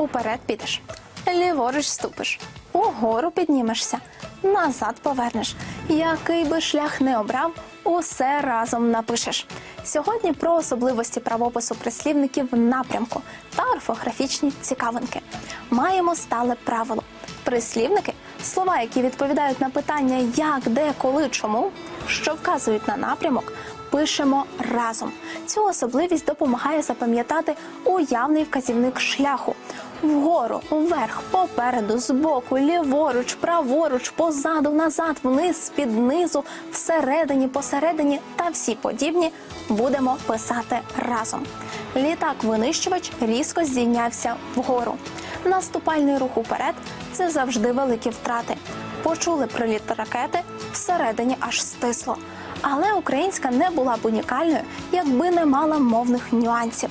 Уперед підеш, ліворуч ступиш, угору піднімешся, назад повернеш. Який би шлях не обрав, усе разом напишеш. Сьогодні про особливості правопису прислівників напрямку та орфографічні цікавинки. Маємо стале правило. Прислівники слова, які відповідають на питання як, де, коли, чому, що вказують на напрямок, пишемо разом. Цю особливість допомагає запам'ятати уявний вказівник шляху. Вгору, вверх, попереду, збоку, ліворуч, праворуч, позаду, назад, вниз, з-під низу, всередині, посередині та всі подібні будемо писати разом. Літак-винищувач різко здійнявся вгору. Наступальний рух уперед це завжди великі втрати. Почули приліт ракети, всередині аж стисло. Але українська не була б унікальною, якби не мала мовних нюансів.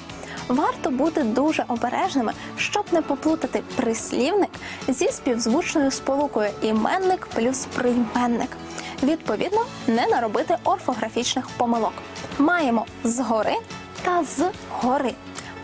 Варто бути дуже обережними, щоб не поплутати прислівник зі співзвучною сполукою іменник плюс прийменник. Відповідно, не наробити орфографічних помилок. Маємо згори та з гори.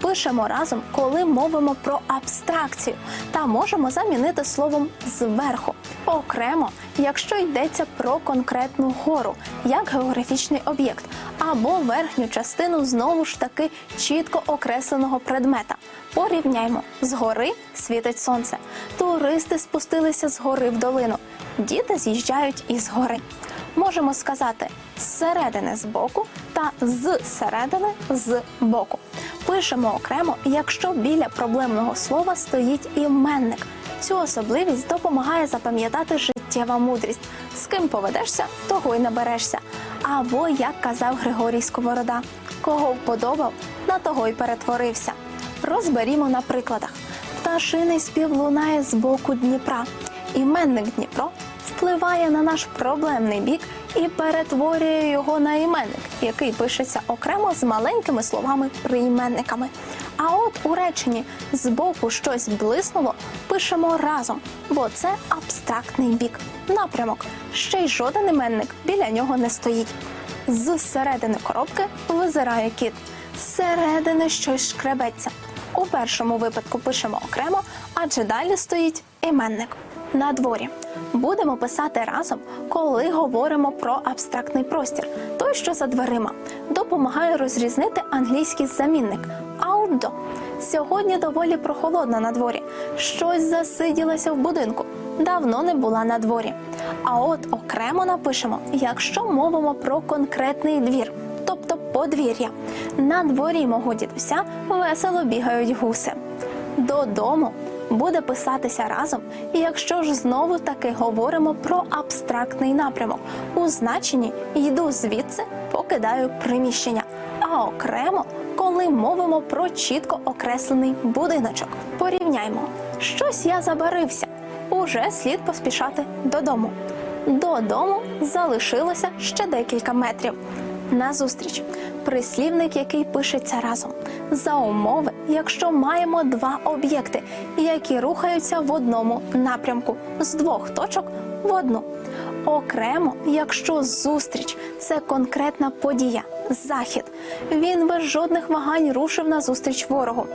Пишемо разом, коли мовимо про абстракцію, та можемо замінити словом зверху. Окремо, якщо йдеться про конкретну гору, як географічний об'єкт, або верхню частину знову ж таки чітко окресленого предмета. Порівняймо згори світить сонце. Туристи спустилися з гори в долину. Діти з'їжджають із гори. Можемо сказати зсередини з боку та з середини з боку. Пишемо окремо, якщо біля проблемного слова стоїть іменник. Цю особливість допомагає запам'ятати життєва мудрість. З ким поведешся, того й наберешся. Або, як казав Григорій Сковорода, кого вподобав, на того й перетворився. Розберімо на прикладах. Пташиний спів лунає з боку Дніпра. Іменник Дніпро впливає на наш проблемний бік і перетворює його на іменник, який пишеться окремо з маленькими словами-прийменниками. А от у реченні збоку щось блиснуло, пишемо разом, бо це абстрактний бік, напрямок. Ще й жоден іменник біля нього не стоїть. З середини коробки визирає кіт, зсередини щось шкребеться. У першому випадку пишемо окремо, адже далі стоїть іменник. На дворі будемо писати разом, коли говоримо про абстрактний простір, той, що за дверима, допомагає розрізнити англійський замінник outdoor. Сьогодні доволі прохолодно на дворі. Щось засиділося в будинку. Давно не була на дворі. А от окремо напишемо, якщо мовимо про конкретний двір, тобто подвір'я. На дворі мого дідуся весело бігають гуси. Додому буде писатися разом, І якщо ж знову таки говоримо про абстрактний напрямок. У значенні йду звідси, покидаю приміщення. А окремо, коли мовимо про чітко окреслений будиночок. Порівняймо, щось я забарився. Уже слід поспішати додому. Додому залишилося ще декілька метрів. Назустріч прислівник, який пишеться разом, за умови, якщо маємо два об'єкти, які рухаються в одному напрямку з двох точок в одну. Окремо, якщо зустріч це конкретна подія, захід. Він без жодних вагань рушив на зустріч ворогу.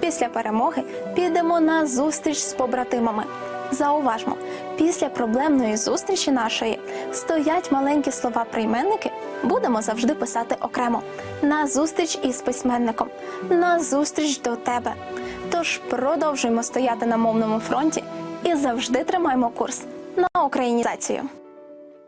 Після перемоги підемо на зустріч з побратимами. Зауважмо, після проблемної зустрічі нашої стоять маленькі слова прийменники. Будемо завжди писати окремо на зустріч із письменником, на зустріч до тебе. Тож продовжуємо стояти на мовному фронті і завжди тримаємо курс на українізацію.